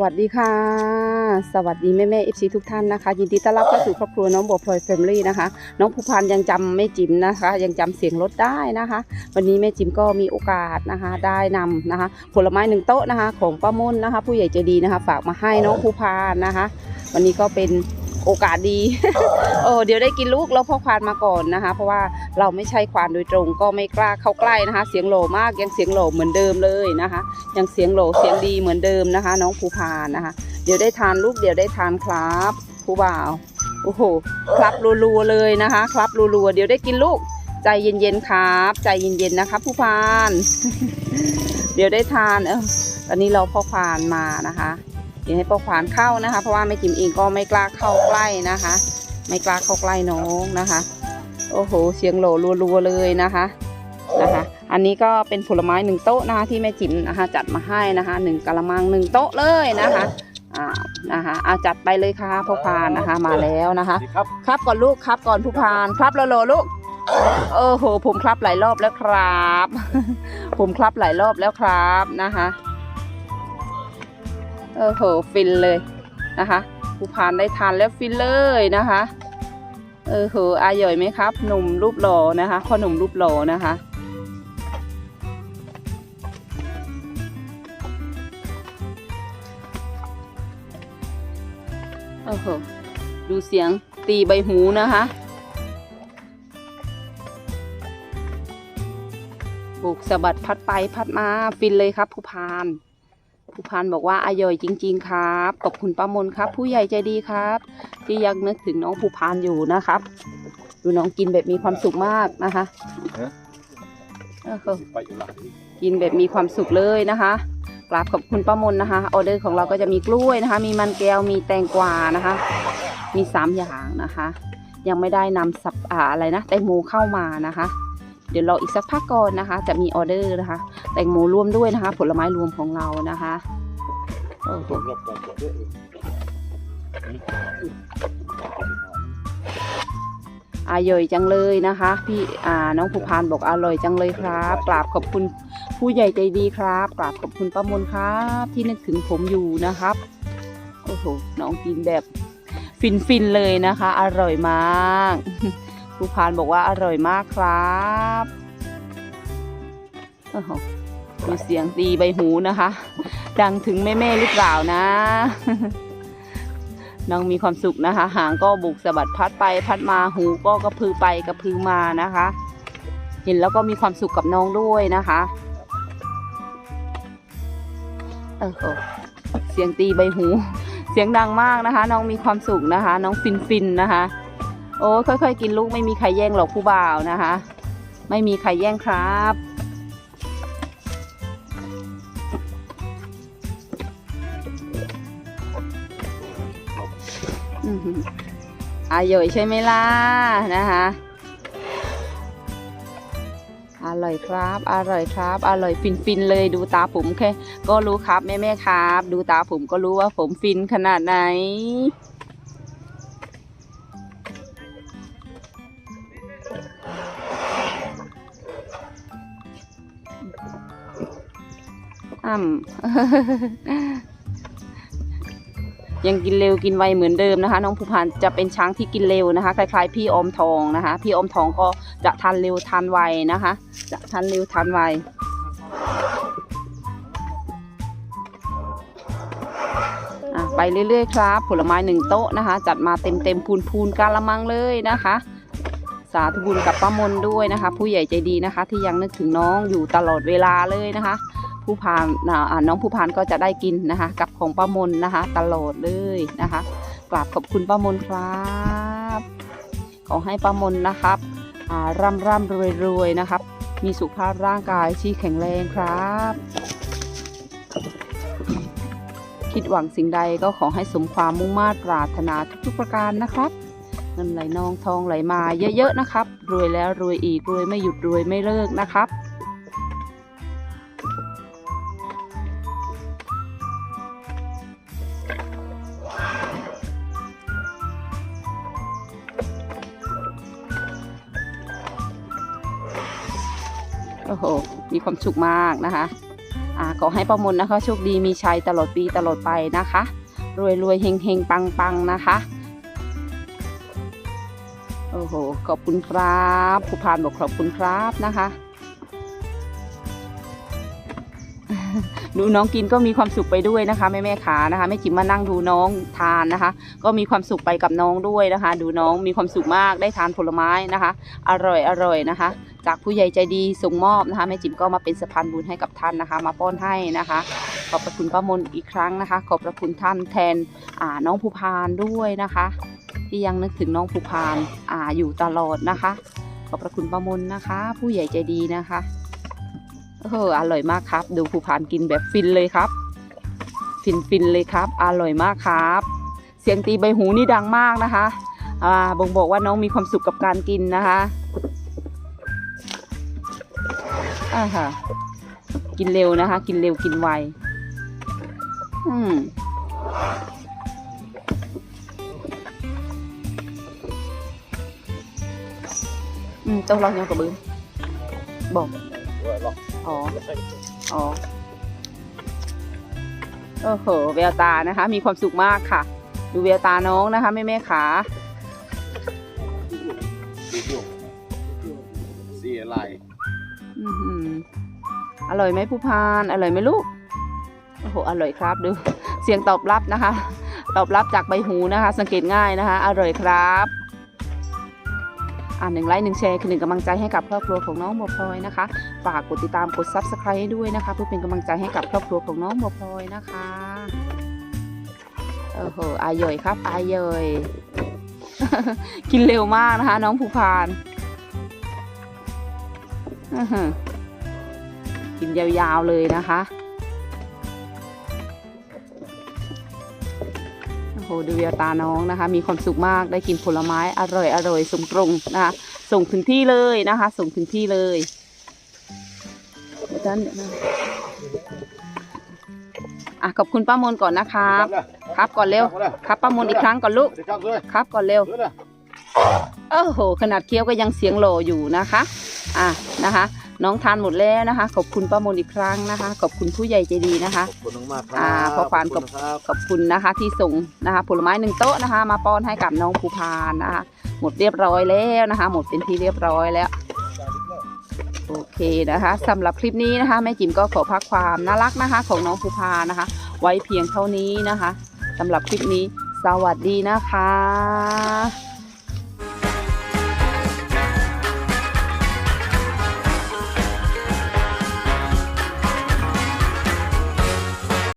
วัสดีค่ะ สวัสดีแม่แม่เอฟซีทุกท่านนะคะ ยินดีต้อนรับเข้าสู่ครอบครัวน้องบัวพลอยแฟมิลี่นะคะ น้องภูพานยังจำแม่จิ๋มนะคะ ยังจำเสียงรถได้นะคะ วันนี้แม่จิ๋มก็มีโอกาสนะคะ ได้นำนะคะ ผลไม้หนึ่งโต๊ะนะคะ ของป้ามุ่นนะคะ ผู้ใหญ่ใจดีนะคะ ฝากมาให้น้องภูพานนะคะ วันนี้ก็เป็น โอกาสดีโอ้เดี๋ยวได้กินลูกแล้วพ่อควานมาก่อนนะคะ เพราะว่าเราไม่ใช่ควานโดยตรงก็ไม่กล้าเข้าใกล้นะคะ เสียงโหลมากยังเสียงโหลเหมือนเดิมเลยนะคะ ยังเสียงโหลเสียงดีเหมือนเดิมนะคะ น้องภูพานนะคะ เดี๋ยวได้ทานลูกเดี๋ยวได้ทานครับผู้บ่าวโอ้โหครับรัวๆเลยนะคะ ครับรัวๆเดี๋ยวได้กินลูกใจเย็นๆครับ ใจเย็นๆนะคะผู้พาน เดี๋ยวได้ทานเออตอนนี้เราพ่อควานมานะคะ เดี๋ยวให้พ่อควานเข้านะคะ เพราะว่าแม่จิมเองก็ไม่กล้าเข้าใกล้นะคะ ไม่กล้าเข้าใกล้น้องนะคะ โอ้โห เสียงโหลรัวๆเลยนะคะนะคะ อันนี้ก็เป็นผลไม้หนึ่งโต๊ะนะคะที่แม่จิ๋มนะคะ จัดมาให้นะคะหนึ่งกะละมังหนึ่งโต๊ะเลยนะคะอ่านะคะเอาจัดไปเลยค่ะพ่อพานนะคะมาแล้วนะคะสวัสดีครับครับก่อนลูกครับก่อนผู้พานครับโลโลลูกโอ้โหผมครับหลายรอบแล้วครับ ผมครับหลายรอบแล้วครับนะคะ โอ้โหฟินเลยนะคะผู้พานได้ทานแล้วฟินเลยนะคะ เออโหอายอยไหมครับ หนุ่มรูปหล่อนะคะพ่อหนุ่มรูปหล่อนะคะ โอ้โหดูเสียงตีใบหูนะคะบุกสะบัดพัดไปพัดมาฟินเลยครับผู้พาน ผู้พานบอกว่าอร่อยจริง ๆ ครับ ขอบคุณป้ามนครับ ผู้ใหญ่ใจดีครับ ที่ยังนึกถึงน้องผู้พานอยู่นะครับ ดูน้องกินแบบมีความสุขมากนะคะโอ้โหไปอยู่หลังนี้กินแบบมีความสุขเลยนะคะกราบขอบคุณป้ามนนะคะออเดอร์ของเราก็จะมีกล้วยนะคะ มีมันแก้วมีแตงกวานะคะ มีสามอย่างนะคะ ยังไม่ได้นำสับอ่าอะไรนะแตงโมเข้ามานะคะ เดี๋ยวรออีกสักพักก่อนนะคะ จะมีออเดอร์นะคะ แตงโมรวมด้วยนะคะ ผลไม้รวมของเรานะคะโอ้โหอร่อยจังเลยนะคะ พี่อ่าน้องภูพานบอกอร่อยจังเลยครับกราบขอบคุณผู้ใหญ่ใจดีครับกราบขอบคุณป้ามนครับ ที่นึกถึงผมอยู่นะครับโอ้โหน้องกินแบบฟินๆเลยนะคะ อร่อยมาก ภูพานบอกว่าอร่อยมากครับดูเสียงตีใบหูนะคะ ดังถึงแม่ๆหรือเปล่านะ น้องมีความสุขนะคะ หางก็บุกสะบัดพัดไปพัดมาหูก็กระพือไปกระพือมานะคะ เห็นแล้วก็มีความสุขกับน้องด้วยนะคะเออเสียงตีใบหู เสียงดังมากนะคะ น้องมีความสุขนะคะ น้องฟินฟินนะคะ โอ้ค่อยๆ กินลูกไม่มีใครแย่งหรอกผู้บ่าวนะคะ ไม่มีใครแย่งครับอือหืออร่อยใช่ไหมล่ะนะคะอร่อยครับ อร่อยครับ อร่อยฟินฟินๆเลยดูตาผมแค่ ก็รู้ครับแม่แม่ๆครับ ดูตาผมก็รู้ว่าผมฟินขนาดไหน อ่ำยังกินเร็วกินไวเหมือนเดิมนะคะ น้องภูพานจะเป็นช้างที่กินเร็วนะคะ คล้ายๆ พี่อมทองนะคะ พี่อมทองก็จะทานเร็วทานไวนะคะ จะทานเร็วทานไวอะไปเรื่อยๆครับ ผลไม้หนึ่งโต๊ะนะคะ จัดมาเต็มๆพูนๆกาละมังเลยนะคะ สาธุบุญกับป้ามนด้วยนะคะ ผู้ใหญ่ใจดีนะคะ ที่ยังนึกถึงน้องอยู่ตลอดเวลาเลยนะคะ ผู้พานน้องผู้พานก็จะได้กินนะคะ กับของป้ามนนะคะ ตลอดเลยนะคะกราบขอบคุณป้ามนครับ ขอให้ป้ามนนะครับร่ำร่ำรวยรวยนะครับ มีสุขภาพร่างกายที่แข็งแรงครับ คิดหวังสิ่งใดก็ขอให้สมความมุ่งมา่ปรารถนาทุกๆประการนะครับเงินไหลนองทองไหลมาเยอะๆนะครับ รวยแล้วรวยอีกรวยไม่หยุดรวยไม่เลิกนะครับ อ้โห มีความสุขมากนะคะอ่าขอให้ประมลนะคะโชคดีมีชัยตลอดปีตลอดไปนะคะ รวยรวยเฮงเฮงปังปังนะคะโอ้โห ขอบคุณครับผู้พานบอกขอบคุณครับนะคะ ดูน้องกินก็มีความสุขไปด้วยนะคะแม่แม่ขานะคะแม่จิ๋มมานั่งดูน้องทานนะคะ ก็มีความสุขไปกับน้องด้วยนะคะ ดูน้องมีความสุขมากได้ทานผลไม้นะคะ อร่อยอร่อยนะคะ จากผู้ใหญ่ใจดีส่งมอบนะคะแม่จิ๋มก็มาเป็นสะพานบุญให้กับท่านนะคะ มาป้อนให้นะคะ ขอบพระคุณป้ามนอีกครั้งนะคะ ขอบพระคุณท่านแทนอ่าน้องภูพานด้วยนะคะ ที่ยังนึกถึงน้องภูพานอ่าอยู่ตลอดนะคะ ขอบพระคุณป้ามนนะคะ ผู้ใหญ่ใจดีนะคะเอออร่อยมากครับ ดูภูพานกินแบบฟินเลยครับ ฟินฟินเลยครับ อร่อยมากครับ เสียงตีใบหูนี่ดังมากนะคะ อ่าบ่งบอกว่าน้องมีความสุขกับการกินนะคะ อ่าค่ะ กินเร็วนะคะ กินเร็วกินไว อืมอืมต้องลองยังกับบืนบอกว่าหรอกอ๋อ อ๋อ โอ้โห แววตานะคะ มีความสุขมากค่ะ ดูแววตาน้องนะคะ แม่แม่ๆขา ร่อยไหมผู้พานอร่อยไหมลูกโอ้โหอร่อยครับดูเสียงตอบรับนะคะ ตอบรับจากใบหูนะคะ สังเกตง่ายนะคะ อร่อยครับอ่าหนึ่งไลค์หนึ่งแชร์คือหนึ่งกำลังใจให้กับครอบครัวของน้องบัวพลอยนะคะฝากกดติดตามกด subscribe ให้ด้วยนะคะเพื่อเป็นกำลังใจให้กับครอบครัวของน้องบัวพลอยนะคะโอ้โหอายอยครับอายอยกินเร็วมากนะคะ น้องภูพานอื้อหือ กินยาวๆเลยนะคะ โอ้โหดูแววตาน้องนะคะ มีความสุขมากได้กินผลไม้อร่อยอร่อยส่งตรงนะคะ ส่งถึงที่เลยนะคะ ส่งถึงที่เลยเดี๋ยวนั้นเดี๋ยวนะอะขอบคุณป้ามนก่อนนะครับ ครับก่อนเร็ว ครับป้ามนอีกครั้งก่อนลูกเดี๋ยวจับเลยครับก่อนเร็วเดี๋ยวนะโอ้โห ขนาดเคี้ยวก็ยังเสียงโหลอยู่นะคะ อะนะคะ น้องทานหมดแล้วนะคะ ขอบคุณป้ามนอีกครั้งนะคะ ขอบคุณผู้ใหญ่ใจดีนะคะ ขอบคุณมากๆครับอ่าพอควานขอบคุณครับขอบคุณนะคะที่ส่งนะคะผลไม้หนึ่งโต๊ะนะคะ มาป้อนให้กับน้องภูพานนะคะ หมดเรียบร้อยแล้วนะคะ หมดเป็นที่เรียบร้อยแล้ว โอเคนะคะสำหรับคลิปนี้นะคะแม่จิ๋มก็ขอพักความน่ารักนะคะ ของน้องภูพานะคะ ไว้เพียงเท่านี้นะคะสำหรับคลิปนี้สวัสดีนะคะ